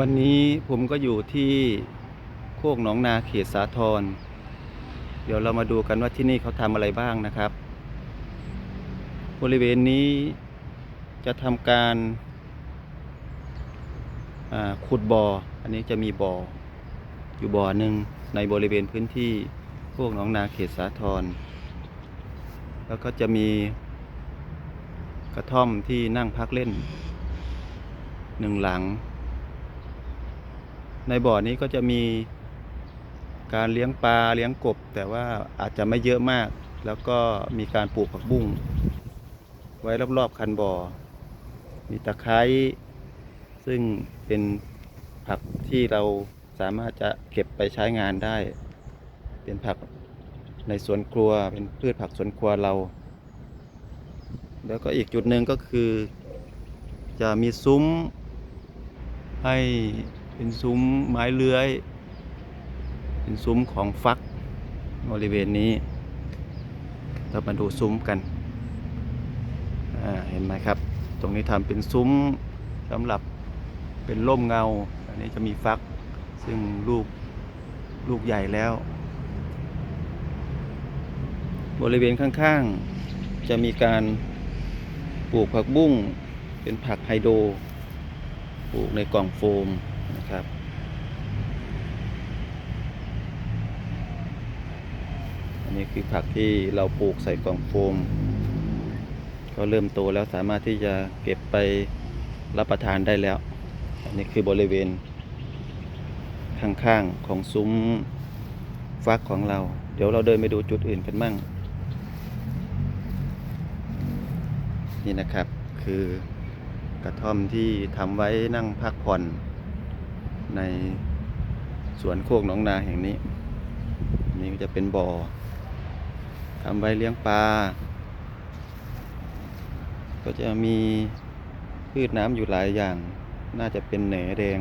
วันนี้ผมก็อยู่ที่โคกหนองนาเขตสาทร เดี๋ยวเรามาดูกันว่าที่นี่เขาทำอะไรบ้างนะครับ บริเวณนี้จะทำการาขุดบ่อ อันนี้จะมีบ่อ อยู่บ่อหนึ่งในบริเวณพื้นที่โคกหนองนาเขตสาทร แล้วก็จะมีกระท่อมที่นั่งพักเล่นหนึ่งหลัง ในบ่อนี้ก็จะมีการเลี้ยงปลาเลี้ยงกบ แต่ว่าอาจจะไม่เยอะมาก แล้วก็มีการปลูกผักบุ้งไว้รอบๆคันบ่อ มีตะไคร้ซึ่งเป็นผักที่เราสามารถจะเก็บไปใช้งานได้ เป็นผักในสวนครัวเป็นพืชผักสวนครัวเรา แล้วก็อีกจุดหนึ่งก็คือ จะมีซุ้มให้ เป็นซุ้มไม้เลื้อย เป็นซุ้มของฟักบริเวณนี้ เรามาดูซุ้มกัน เห็นไหมครับ ตรงนี้ทำเป็นซุ้มสำหรับเป็นร่มเงา อันนี้จะมีฟัก ซึ่งลูกลูกใหญ่แล้ว บริเวณข้างๆ จะมีการปลูกผักบุ้ง เป็นผักไฮโดรปลูกในกล่องโฟม นะครับอันนี้คือผักที่เราปลูกใส่กล่องโฟม ก็เริ่มโตแล้วสามารถที่จะเก็บไปรับประทานได้แล้ว อันนี้คือบริเวณ ข้างๆของซุ้มฟักของเรา เดี๋ยวเราเดินไปดูจุดอื่นกันมั่ง นี่นะครับคือกระท่อมที่ทำไว้นั่งพักผ่อน ในสวนโคกหนองนาแห่งนี้ นี่ก็จะเป็นบ่อทำไว้เลี้ยงปลา ก็จะมีพืชน้ำอยู่หลายอย่าง น่าจะเป็นแหนแดง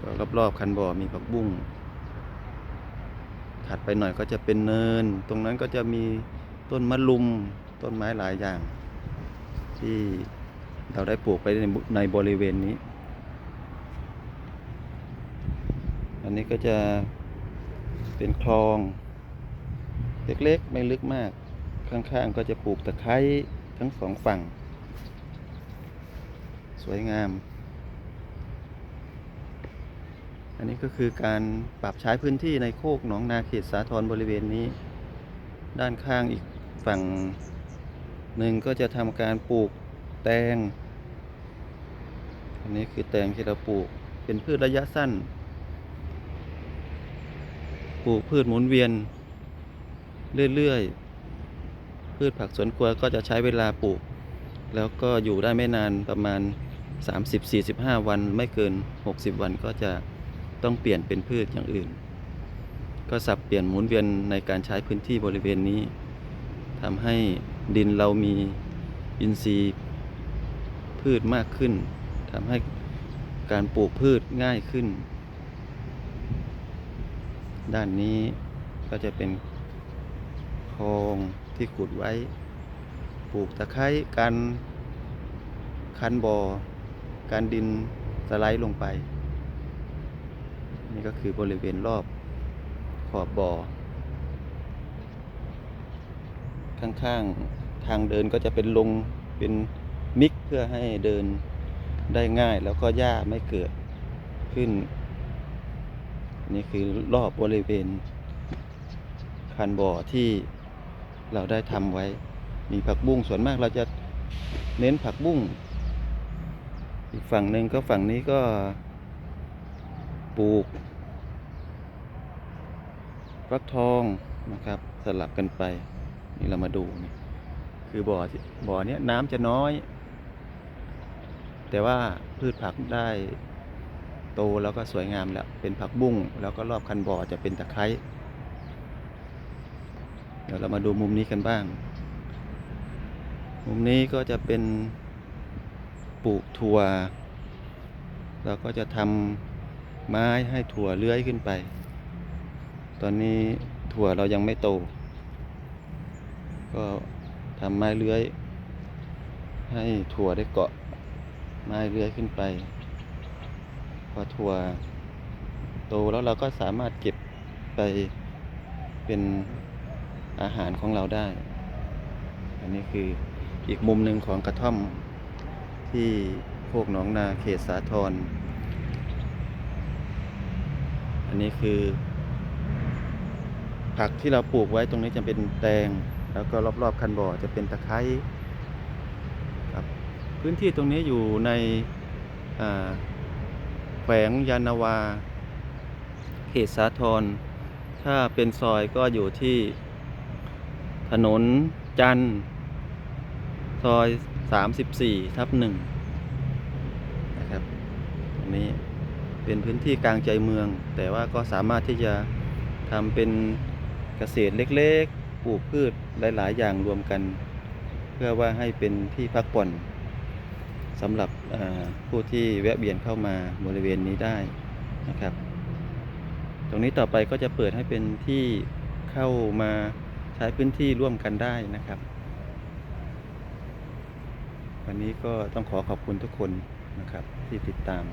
ก็รอบๆคันบ่อมีผักบุ้งถัดไปหน่อยก็จะเป็นเนิน ตรงนั้นก็จะมีต้นมะลุม ต้นไม้หลายอย่าง ที่ เราได้ปลูกไปในในบริเวณนี้ อันนี้ก็จะเป็นคลอง เล็กๆ ไม่ลึกมาก ข้างๆ ก็จะปลูกตะไคร้ทั้งสองฝั่ง สวยงาม อันนี้ก็คือการปรับใช้พื้นที่ในโคกหนองนาเขตสาทรบริเวณนี้ ด้านข้างอีกฝั่งหนึ่งก็จะทำการปลูกแตง นนี้คือแตงที่เราปลูก เป็นพืชระยะสั้น ปลูกพืชหมุนเวียน เรื่อยๆ พืชผักสวนครัวก็จะใช้เวลาปลูก แล้วก็อยู่ได้ไม่นานประมาณ 30-45 วันไม่เกิน 60 วันก็จะต้องเปลี่ยนเป็นพืชอย่างอื่น ก็สับเปลี่ยนหมุนเวียนในการใช้พื้นที่บริเวณนี้ทำให้ดินเรามีอินทรีย์พืชมากขึ้น ทำให้การปลูกพืชง่ายขึ้น ด้านนี้ก็จะเป็นคลองที่ขุดไว้ ปลูกตะไคร้กันคันบอ่อการดินสไลด์ลงไป นี่ก็คือบริเวณรอบขอบบ่อ ข้างๆทางเดินก็จะเป็นลงเป็นมิกเพื่อให้เดิน ได้ง่ายแล้วก็หญ้าไม่เกิดขึ้น นี่คือรอบบริเวณ คันบ่อที่เราได้ทำไว้ มีผักบุ้งส่วนมากเราจะเน้นผักบุ้งอีกฝั่งหนึ่งก็ฝั่งนี้ก็ปลูกฟักทองนะครับ สลับกันไป นี่เรามาดูนี่คือบ่อบ่อเนี้ยน้ำจะน้อย แต่ว่าพืชผักได้โตแล้วก็สวยงามแล้ว เป็นผักบุ้งแล้วก็รอบคันบ่อจะเป็นตะไคร้ เดี๋ยวเรามาดูมุมนี้กันบ้าง มุมนี้ก็จะเป็นปลูกถั่ว เราก็จะทำไม้ให้ถั่วเลื้อยขึ้นไป ตอนนี้ถั่วเรายังไม่โต ก็ทำไม้เลื้อย ให้ถั่วได้เกาะ ไม้เลื้อยขึ้นไป พอถั่วโตแล้วเราก็สามารถเก็บไปเป็นอาหารของเราได้ อันนี้คืออีกมุมหนึ่งของกระท่อมที่โคกหนองนาเขตสาทร อันนี้คือ ผักที่เราปลูกไว้ตรงนี้จะเป็นแตง แล้วก็รอบๆคันบ่อจะเป็นตะไคร้ พื้นที่ตรงนี้อยู่ในแขวงยานนาวา เขตสาทร ถ้าเป็นซอยก็อยู่ที่ถนนจันทร์ซอย 34 ทับหนึ่งนะครับตรงนี้เป็นพื้นที่กลางใจเมือง แต่ว่าก็สามารถที่จะทำเป็นเกษตรเล็กๆ ปลูกพืชหลาย ๆ อย่างรวมกัน เพื่อว่าให้เป็นที่พักผ่อน สำหรับผู้ที่แวะเวียนเข้ามาบริเวณนี้ได้นะครับ ตรงนี้ต่อไปก็จะเปิดให้เป็นที่เข้ามาใช้พื้นที่ร่วมกันได้นะครับ วันนี้ก็ต้องขอขอบคุณทุกคนนะครับที่ติดตาม